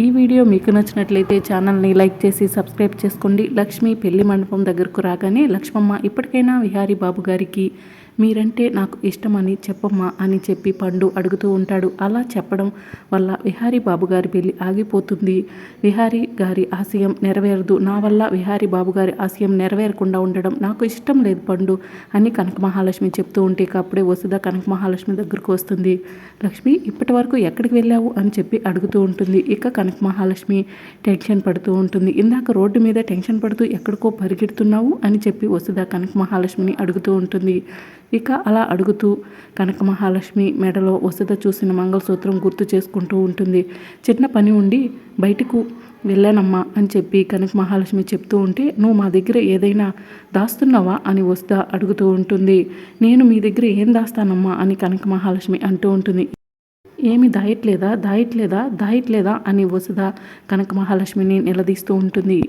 ఈ వీడియో మీకు నచ్చినట్లయితే ఛానల్ని లైక్ చేసి సబ్స్క్రైబ్ చేసుకోండి. లక్ష్మి పెళ్ళి మండపం దగ్గరకు రాగానే లక్ష్మమ్మ ఇప్పటికైనా విహారీ బాబు గారికి మీరంటే నాకు ఇష్టమని చెప్పమ్మా అని చెప్పి పండు అడుగుతూ ఉంటాడు. అలా చెప్పడం వల్ల విహారీ బాబు గారి ఆగిపోతుంది. విహారీ గారి ఆశయం నెరవేరదు. నా వల్ల విహారీ బాబు గారి ఆశయం నెరవేరకుండా ఉండడం నాకు ఇష్టం లేదు పండు అని కనక మహాలక్ష్మి చెప్తూ ఉంటే ఇక అప్పుడే వసుధ కనక మహాలక్ష్మి దగ్గరకు వస్తుంది. లక్ష్మి ఇప్పటి వరకు ఎక్కడికి వెళ్ళావు అని చెప్పి అడుగుతూ ఉంటుంది. ఇక కనక మహాలక్ష్మి టెన్షన్ పడుతూ ఉంటుంది. ఇందాక రోడ్డు మీద టెన్షన్ పడుతూ ఎక్కడికో పరిగెడుతున్నావు అని చెప్పి వసుధ కనక మహాలక్ష్మిని అడుగుతూ ఉంటుంది. ఇక అలా అడుగుతూ కనక మహాలక్ష్మి మెడలో వసుధ చూసిన మంగళసూత్రం గుర్తు చేసుకుంటూ ఉంటుంది. చిన్న పని ఉండి బయటకు వెళ్ళానమ్మా అని చెప్పి కనక మహాలక్ష్మి చెప్తూ ఉంటే నువ్వు మా దగ్గర ఏదైనా దాస్తున్నావా? అని వసుధ అడుగుతూ ఉంటుంది. నేను మీ దగ్గర ఏం దాస్తానమ్మా? అని కనక మహాలక్ష్మి అంటూ ఉంటుంది. ఏమి దాయట్లేదా? దాయట్లేదా? దాయట్లేదా? అని వసుధ కనక మహాలక్ష్మిని నిలదీస్తూ ఉంటుంది.